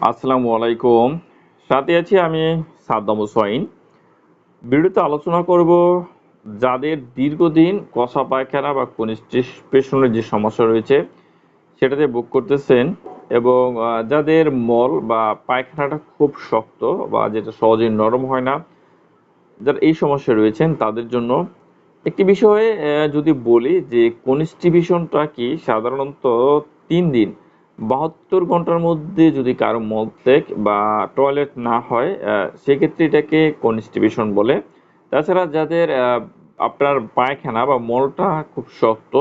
আসসালামু আলাইকুম। সাথে আছি আমি সাদ্দাম হুসাইন। ভিডিওতে আলোচনা করব যাদের দীর্ঘদিন কষা পায়খানা বা কনস্টিপেশনের যে সমস্যা রয়েছে, সেটাতে বুক করতেছেন এবং যাদের মল বা পায়খানাটা খুব শক্ত বা যেটা সহজেই নরম হয় না, যারা এই সমস্যা রয়েছেন, তাদের জন্য একটি বিষয়ে যদি বলি যে কনস্টিপেশনটা কি সাধারণত তিন দিন বাহাত্তর ঘণ্টার মধ্যে যদি কারও মলত্যাগ বা টয়লেট না হয় সেক্ষেত্রে এটাকে কনস্টিপেশন বলে। তাছাড়া যাদের আপনার পায়খানা বা মলটা খুব শক্ত,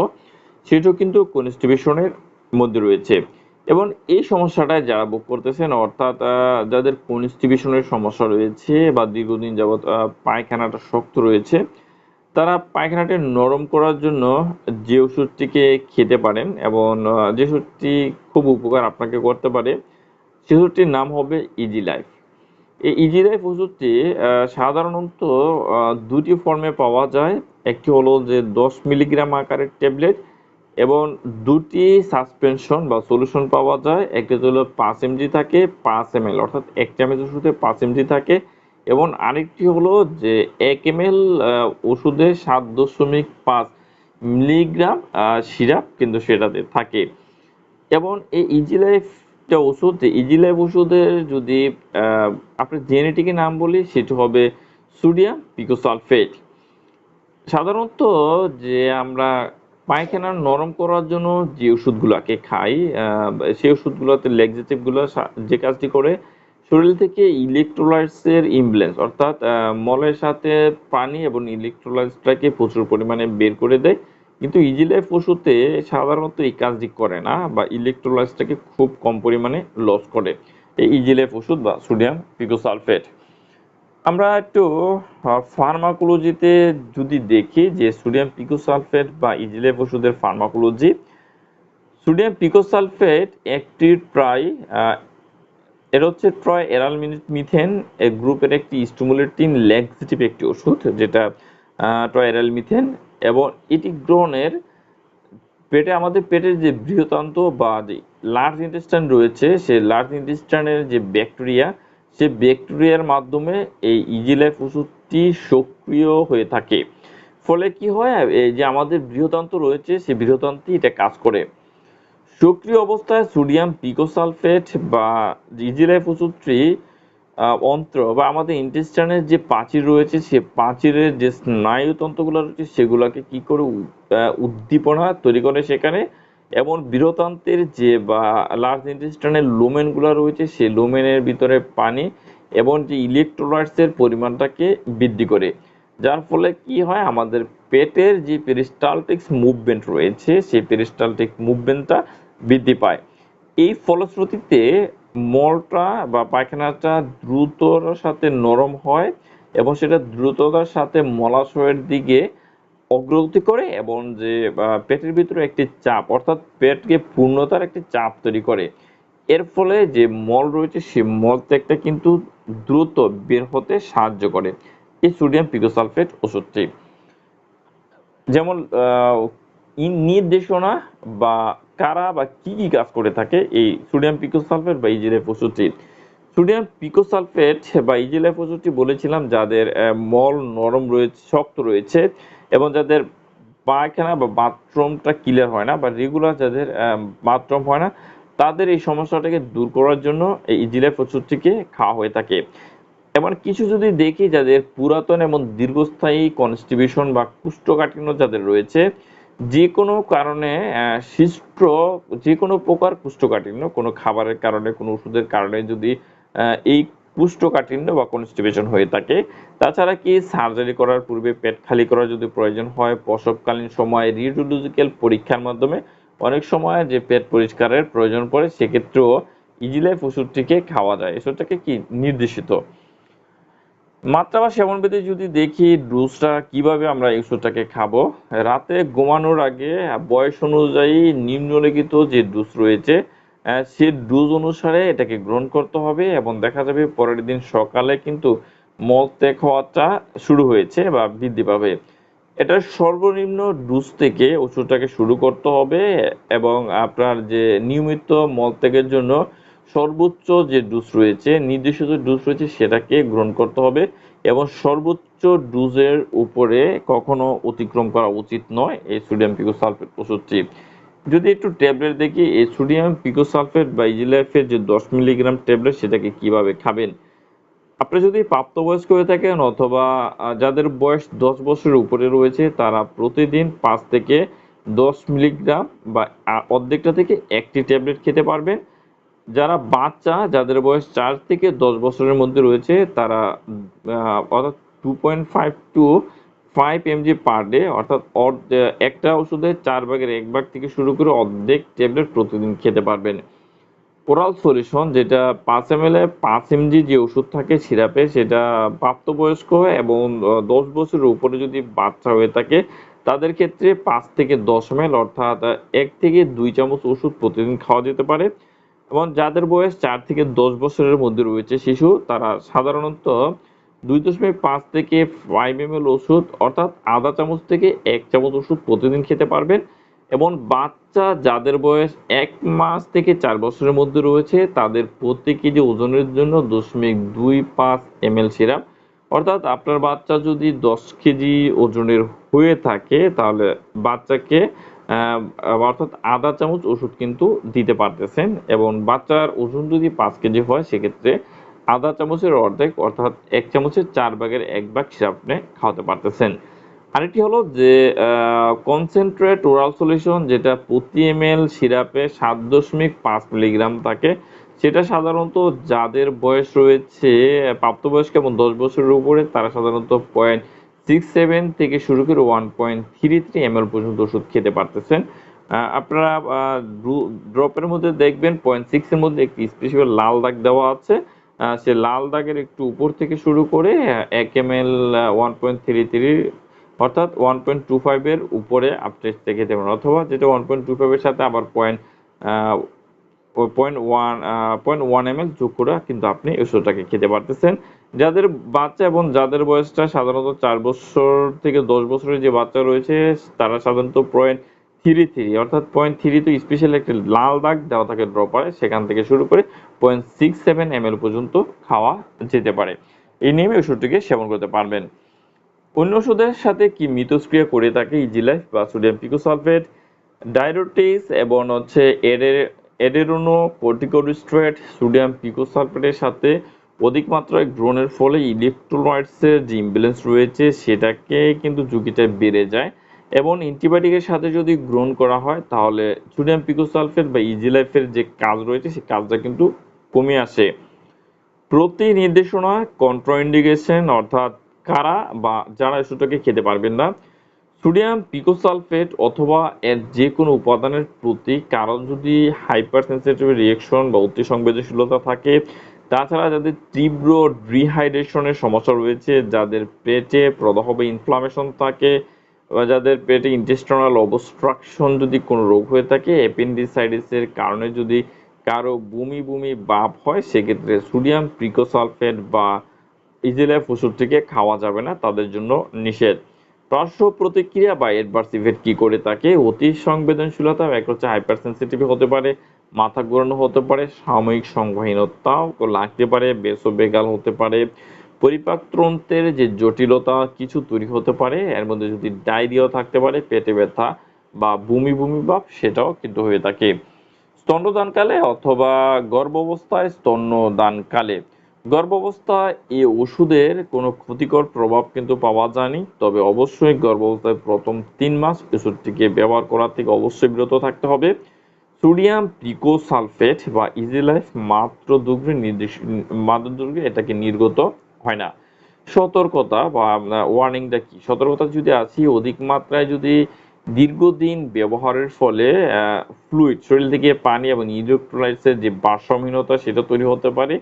সেটাও কিন্তু কনস্টিপেশনের মধ্যে রয়েছে। এবং এই সমস্যাটায় যারা ভোগ করতেছেন, অর্থাৎ যাদের কনস্টিপেশনের সমস্যা রয়েছে বা দীর্ঘদিন যাবৎ পায়খানাটা শক্ত রয়েছে তারা পায়খানাটি নরম করার জন্য যে ওষুধটিকে খেতে পারেন এবং যে ওষুধটি খুব উপকার আপনাকে করতে পারে, সে ওষুধটির নাম হবে ইজি লাইফ এই ইজি লাইফ ওষুধটি সাধারণত দুটি ফর্মে পাওয়া যায়। একটি হলো যে দশ মিলিগ্রাম আকারের ট্যাবলেট এবং দুটি সাসপেনশন বা সলিউশন পাওয়া যায়। একটি হলো পাঁচ এমজি থাকে, পাঁচ এম অর্থাৎ এক চামচ ওষুধে পাঁচ এমজি থাকে। এবং আরেকটি হলো যে এক এম এল ওষুধে সাত দশমিক পাঁচ মিলিগ্রাম সিরাপ কিন্তু সেটাতে থাকে। এবং এই ইজি লাইফটা ওষুধ ইজি লাইফ ওষুধের যদি আহ, আপনার জেনেটিকের নাম বলি সেটি হবে সোডিয়াম পিকোসালফেট। সাধারণত যে আমরা পায়খানা নরম করার জন্য যে ওষুধগুলোকে খাই সেই ওষুধগুলোতে লেগজেটিভগুলো যে কাজটি করে শরীর থেকে ইলেকট্রোলাইটসের ইমব্যালেন্স অর্থাৎ মলের সাথে পানি এবং ইলেকট্রোলাইটসটাকে প্রচুর পরিমাণে বের করে দেয়। কিন্তু ইজিলাইফ ওষুধে সাধারণত এই কাজটি করে না বা ইলেকট্রোলাইটসটাকে খুব কম পরিমাণে লস করে। এই ইজিলাইফ ওষুধ বা সোডিয়াম পিকোসালফেট আমরা একটু ফার্মাকোলজিতে যদি দেখি যে সোডিয়াম পিকোসালফেট বা ইজিলেভ ওষুধের ফার্মাকোলজি সোডিয়াম পিকোসালফেট একটি প্রায় এটা হচ্ছে ট্রয় এরাল মিথেন এর গ্রুপের একটি স্টিমুলেটিং ল্যাক্সিটিভ একটি ওষুধ, যেটা ট্রয় এরাল মিথেন এবং এটি গ্রহণের পেটে, আমাদের পেটের যে বৃহতান্ত বা যে লার্জ ইন্টেস্টাইন রয়েছে, সে লার্জ ইন্টেস্টাইনের যে ব্যাকটেরিয়া সে ব্যাকটেরিয়ার মাধ্যমে এই ইজিলাইফ ওষুধটি সক্রিয় হয়ে থাকে। ফলে কি হয়, এই যে আমাদের বৃহতান্ত রয়েছে সেই বৃহতান্তে এটা কাজ করে। সক্রিয় অবস্থায় সোডিয়াম পিকোসালফেট বা ওষুধটি আহ, অন্ত্র বা আমাদের ইন্টেস্টাইনের যে প্রাচীর রয়েছে সে প্রাচীরের যে স্নায়ুতন্ত্রগুলো রয়েছে সেগুলোকে কি করে উদ্দীপনা তৈরি করে সেখানে? এবং বৃহতান্ত্রের যে বা লার্জ ইন্টেস্টাইনের লোমেনগুলো রয়েছে সেই লোমেনের ভিতরে পানি এবং যে ইলেকট্রোলাইটসের পরিমাণটাকে বৃদ্ধি করে। যার ফলে কি হয় আমাদের পেটের যে পেরিস্টালটিক মুভমেন্ট রয়েছে সেই পেরিস্টালটিক মুভমেন্টটা বৃদ্ধি পায়। এই ফলশ্রুতিতে মলটা বা পায়খানাটা দ্রুতর সাথে নরম হয় এবং সেটা দ্রুততার সাথে মলাশয়ের দিকে অগ্রগতি করে এবং যে পেটের ভিতরে একটি চাপ, অর্থাৎ পেটকে পূর্ণতার একটি চাপ তৈরি করে। এর ফলে যে মল রয়েছে সেই মল ত্যাগটা কিন্তু দ্রুত বের হতে সাহায্য করে। এই সোডিয়াম পিকোসালফেট ওষুধটি। যেমন নির্দেশনা বা কারা বা কি কি কাজ করে থাকে এই সোডিয়াম পিকোসালফেট বা ইজিলাইফ ওষুধটি? সোডিয়াম পিকোসালফেট বা ইজিলাইফ ওষুধটি বলেছিলাম যাদের মল নরম রয়েছে শক্ত রয়েছে এবং যাদের পায়খানা বা বাথরুমটা ক্লিয়ার হয় না বা রেগুলার যাদের বাথরুম হয় না, তাদের এই সমস্যাটাকে দূর করার জন্য এই ইজিলাইফ ওষুধটিকে খাওয়া হয়ে থাকে। এবার কিছু যদি দেখি যাদের পুরাতন এবং দীর্ঘস্থায়ী কনস্টিবিউশন বা কুষ্ঠকাঠিন্য যাদের রয়েছে যে কোনো কারণে সৃষ্ট যে কোনো প্রকার কুষ্ঠকাঠিন্য, কোনো খাবারের কারণে, কোনো ওষুধের কারণে যদি এই কুষ্ঠকাঠিন্য বা কনস্টিপেশন হয়ে থাকে, তাছাড়া কি সার্জারি করার পূর্বে পেট খালি করার যদি প্রয়োজন হয়, প্রসবকালীন সময় রিডিওলজিক্যাল পরীক্ষার মাধ্যমে অনেক সময় যে পেট পরিষ্কারের প্রয়োজন পড়ে, সেক্ষেত্রেও ইজিলাইফ ওষুধটিকে খাওয়া যায়। এসবটাকে কি নির্দেশিত? মাত্রা বা সেবনবিধি যদি দেখি, ডোজটা কীভাবে আমরা এই ওষুধটাকে খাব? রাতে ঘুমানোর আগে বয়স অনুযায়ী নিম্নলিখিত যে ডোজ রয়েছে সে ডোজ অনুসারে এটাকে গ্রহণ করতে হবে এবং দেখা যাবে পরের দিন সকালে কিন্তু মলত্যাগ হওয়াটা শুরু হয়েছে বা বৃদ্ধি পাবে। এটা সর্বনিম্ন ডোজ থেকে ওষুধটাকে শুরু করতে হবে এবং আপনার যে নিয়মিত মলত্যাগের জন্য সর্বোচ্চ যে ডোজ রয়েছে, নির্দিষ্ট যে ডোজ রয়েছে সেটাকে গ্রহণ করতে হবে এবং সর্বোচ্চ ডোজের উপরে কখনো অতিক্রম করা উচিত নয় এই সোডিয়াম পিকোসালফেট ওষুধটি। যদি একটু ট্যাবলেট দেখি, এই সোডিয়াম পিকোসালফেট বা ইজিলাইফের যে দশ মিলিগ্রাম ট্যাবলেট সেটাকে কীভাবে খাবেন? আপনি যদি প্রাপ্তবয়স্ক হয়ে থাকেন অথবা যাদের বয়স দশ বছরের উপরে রয়েছে, তারা প্রতিদিন পাঁচ থেকে দশ মিলিগ্রাম বা অর্ধেকটা থেকে একটি ট্যাবলেট খেতে পারবেন। যারা বাচ্চা, যাদের বয়স চার থেকে দশ বছরের মধ্যে রয়েছে, তারা অর্থাৎ two point five two five MG per day অর্থাৎ একটা ওষুধে চার ভাগের এক ভাগ থেকে শুরু করে অর্ধেক ট্যাবলেট প্রতিদিন খেতে পারবেন। ওরাল সলিউশন যেটা পাঁচ এম এল এ পাঁচ এমজি যে ওষুধ থাকে সিরাপে, সেটা প্রাপ্তবয়স্ক এবং দশ বছরের উপরে যদি বাচ্চা হয়ে থাকে, তাদের ক্ষেত্রে পাঁচ থেকে দশ এম অর্থাৎ এক থেকে দুই চামচ ওষুধ প্রতিদিন খাওয়া যেতে পারে। এবং যাদের বয়স চার থেকে দশ বছরের মধ্যে রয়েছে শিশু, তারা সাধারণত দুই দশমিক পাঁচ থেকে ফাইভ এম এল ওষুধ, অর্থাৎ আধা চামচ থেকে এক চামচ ওষুধ প্রতিদিন খেতে পারবেন। এবং বাচ্চা যাদের বয়স এক মাস থেকে চার বছরের মধ্যে রয়েছে, তাদের প্রতি কেজি ওজনের জন্য দশমিক দুই পাঁচ এম এল সিরাপ। অর্থাৎ আপনার বাচ্চা যদি দশ কেজি ওজনের হয়ে থাকে, তাহলে বাচ্চাকে অর্থাৎ আধা চামচ ওষুধ কিন্তু দিতে পারতেছেন এবং বাচ্চার ওজন যদি পাঁচ কেজি হয়, সেক্ষেত্রে আধা চামচের অর্ধেক অর্থাৎ এক চামচের চার ভাগের এক ভাগ সিরাপ আপনি খাওয়াতে পারতেছেন। আরেকটি হলো যে কনসেন্ট্রেট ওরাল সলিউশন যেটা প্রতি এম এল সিরাপে সাত দশমিক পাঁচ মিলিগ্রাম থাকে, সেটা সাধারণত যাদের বয়স রয়েছে, প্রাপ্তবয়স্ক এবং দশ বছরের উপরে, তারা সাধারণত পয়েন্ট সিক্স সেভেন থেকে শুরু করে one point three three M পর্যন্ত ওষুধ খেতে পারতেছেন। আপনারা ড্রপের মধ্যে দেখবেন পয়েন্ট সিক্সের মধ্যে একটি স্পেশাল লাল দাগ দেওয়া আছে। সে লাল দাগের একটু উপর থেকে শুরু করে এক M L one point three three অর্থাৎ ওয়ান পয়েন্ট টু ফাইভের উপরে আপনি খেতে পারেন। অথবা যেটা ওয়ান পয়েন্ট টু ফাইভের সাথে আবার point point one point one M L যোগ করে কিন্তু আপনি ওষুধটাকে খেতে পারতেছেন। যাদের বাচ্চা এবং যাদের বয়সটা সাধারণত চার বছর থেকে দশ বছরের যে বাচ্চা রয়েছে, তারা সাধারণত পয়েন্ট থ্রি থ্রি অর্থাৎ পয়েন্ট থ্রি তো স্পেশাল একটি লাল দাগ দেওয়া থাকে ড্রপারে সেখান থেকে শুরু করে পয়েন্ট সিক্স সেভেন এম পর্যন্ত খাওয়া যেতে পারে। এই নিয়মে ওষুধটিকে সেবন করতে পারবেন। অন্য ওষুধের সাথে কি মিথস্ক্রিয়া করে থাকে ইজিলাইফ বা সোডিয়াম পিকোসালফেট ডায়রোটিস এবং হচ্ছে এডের এডেরোনো কর্টিকোস্টেরয়েড সোডিয়াম পিকোসালফেটের সাথে অধিক মাত্রায় গ্রহণের ফলে ইলেকট্রোলাইটসের যে ইমব্যালেন্স রয়েছে, সেটাকে কিন্তু ঝুঁকিটা বেড়ে যায়। এবং অ্যান্টিবায়োটিকের সাথে যদি গ্রহণ করা হয়, তাহলে সোডিয়াম পিকোসালফেট বা ইজিলাইফের যে কাজ রয়েছে সেই কাজটা কিন্তু কমে আসে। প্রতি নির্দেশনায় কন্ট্রাইন্ডিকেশন অর্থাৎ কারা বা যারা ওষুধটাকে খেতে পারবেন না সোডিয়াম পিকোসালফেট অথবা এর যে কোনো উপাদানের প্রতি কারণ যদি হাইপার সেন্সিটিভ রিয়েকশন বা অতি সংবেদনশীলতা থাকে, তাছাড়া যাদের তীব্র ডিহাইড্রেশনের সমস্যা রয়েছে, যাদের পেটে প্রদাহ বা ইনফ্লামেশন থাকে বা যাদের পেটে ইন্টেস্টিনাল অবস্ট্রাকশন যদি কোনো রোগ হয়ে থাকে অ্যাপেন্ডিসাইটিসের কারণে যদি কারও বমি বমি বাপ হয়, সেক্ষেত্রে সোডিয়াম প্রিকোসালফেট বা ইজিলাইফ ওষুধটিকে খাওয়া যাবে না, তাদের জন্য নিষেধ। পার্শ্ব প্রতিক্রিয়া বা অ্যাডভার্স ইফেক্ট কি করে থাকে অতি সংবেদনশীলতা এক হচ্ছে হাইপার সেন্সিটিভ হতে পারে, মাথা ঘোরানো হতে পারে, সাময়িক সংবাহীনতাও লাগতে পারে, বেসোবেগাল হতে পারে পরিপাকতন্ত্রের যে জটিলতা কিছু তৈরি হতে পারে, এর মধ্যে যদি ডায়রিয়াও থাকতে পারে, পেটে ব্যথা বা বমি বমি ভাব, সেটাও কিন্তু হয়ে থাকে। স্তন্যদানকালে অথবা গর্ভাবস্থায় স্তন্যদানকালে গর্ভাবস্থায় এই ওষুধের কোনো ক্ষতিকর প্রভাব কিন্তু পাওয়া যায়নি। তবে অবশ্যই গর্ভাবস্থায় প্রথম তিন মাস ওষুধটিকে ব্যবহার করা থেকে অবশ্যই বিরত থাকতে হবে। সোডিয়াম পিকোসালফেট বা ইজিলাইফ মাত্র দুগ্রে নির্দেশ মাত্র দুগ্রে এটাকে নির্গত হয় না। সতর্কতা বা ওয়ার্নিংটা কি? সতর্কতা যদি আছি, অধিক মাত্রায় যদি দীর্ঘদিন ব্যবহারের ফলে ফ্লুইড শরীর থেকে পানি এবং ইলেকট্রোলাইটসের যে ভারসাম্যহীনতা সেটা তৈরি হতে পারে।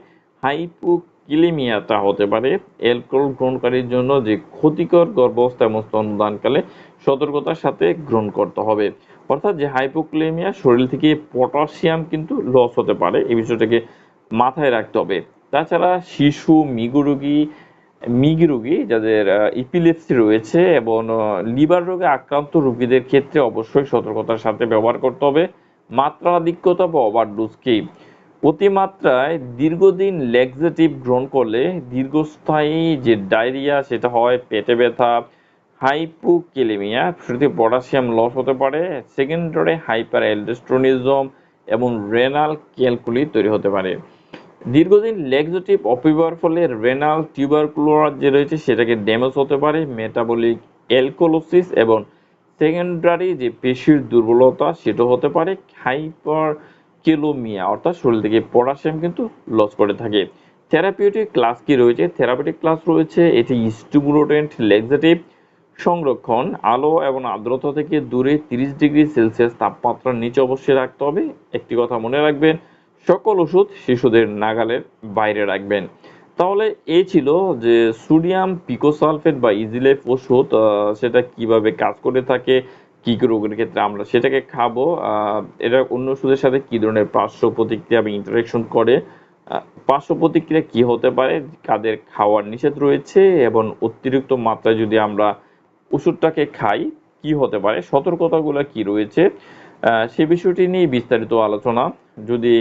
হাইপোকিলেমিয়াটা হতে পারে। অ্যালকোহল গ্রহণকারীর জন্য যে ক্ষতিকর গর্ভাবস্থা এবং স্তনদানকালে সতর্কতার সাথে গ্রহণ করতে হবে। অর্থাৎ যে হাইপোক্লেমিয়া শরীর থেকে পটাশিয়াম কিন্তু লস হতে পারে। এই বিষয়টাকে মাথায় রাখতে হবে। তাছাড়া শিশু, মৃগু রোগী, মৃগী রোগী, যাদের ইপিলেপসি রয়েছে এবং লিভার রোগে আক্রান্ত রোগীদের ক্ষেত্রে অবশ্যই সতর্কতার সাথে ব্যবহার করতে হবে। মাত্রাধিক্যতা বা ওভারডোজকেই অতিমাত্রায় দীর্ঘদিন ল্যাক্সেটিভ গ্রহণ করলে দীর্ঘস্থায়ী যে ডায়রিয়া সেটা হয় পেটে ব্যথা হাইপোকেলেমিয়া শুরুতে পটাশিয়াম লস হতে পারে সেকেন্ডারে হাইপার অ্যালডোস্টেরনিজম এবং রেনাল ক্যালকুলি তৈরি হতে পারে। দীর্ঘদিন ল্যাক্সেটিভ অপব্যবহার ফলে রেনাল টিউবারকুলোর যে রয়েছে সেটাকে ড্যামেজ হতে পারে মেটাবলিক অ্যালকোলোসিস এবং সেকেন্ডারি যে পেশির দুর্বলতা সেটা হতে পারে হাইপার কেলোমিয়া, অর্থাৎ শরীর থেকে পটাশিয়াম কিন্তু লস করে থাকে। থেরাপিউটিক ক্লাস কি রয়েছে? থেরাপিউটিক ক্লাস রয়েছে, এটি স্টিমুলোটেন্ট ল্যাক্সেটিভ সংরক্ষণ, আলো এবং আর্দ্রতা থেকে দূরে 30 ডিগ্রি সেলসিয়াস তাপমাত্রার নিচে অবশ্যই রাখতে হবে। একটি কথা মনে রাখবেন, সকল ওষুধ শিশুদের নাগালের বাইরে রাখবেন। তাহলে এই ছিল যে সোডিয়াম পিকোসালফেট বা ইজিলাইফ ওষুধ সেটা কীভাবে কাজ করে থাকে কি কি রোগের ক্ষেত্রে আমরা সেটাকে খাব এটা অন্য ওষুধের সাথে কি ধরনের পার্শ্ব প্রতিক্রিয়া বা ইন্টারাকশন করে পার্শ্ব প্রতিক্রিয়া কি হতে পারে, কাদের খাওয়ার নিষেধ রয়েছে এবং অতিরিক্ত মাত্রায় যদি আমরা ওষুধটাকে খাই, কি হতে পারে, সতর্কতাগুলো কি রয়েছে সে বিষয়টি নিয়ে বিস্তারিত আলোচনা। যদি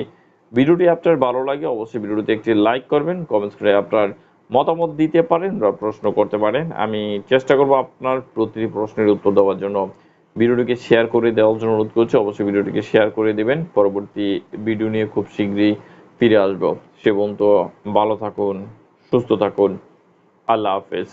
ভিডিওটি আপনার ভালো লাগে, অবশ্যই ভিডিওটিতে একটি লাইক করবেন কমেন্টস করে আপনার মতামত দিতে পারেন বা প্রশ্ন করতে পারেন। আমি চেষ্টা করব আপনার প্রতিটি প্রশ্নের উত্তর দেওয়ার জন্য। ভিডিওটিকে শেয়ার করে দেওয়ার জন্য অনুরোধ করছি, অবশ্যই ভিডিওটিকে শেয়ার করে দেবেন। পরবর্তী ভিডিও নিয়ে খুব শীঘ্রই ফিরে আসব। সে পর্যন্ত ভালো থাকুন, সুস্থ থাকুন। আল্লাহ হাফেজ।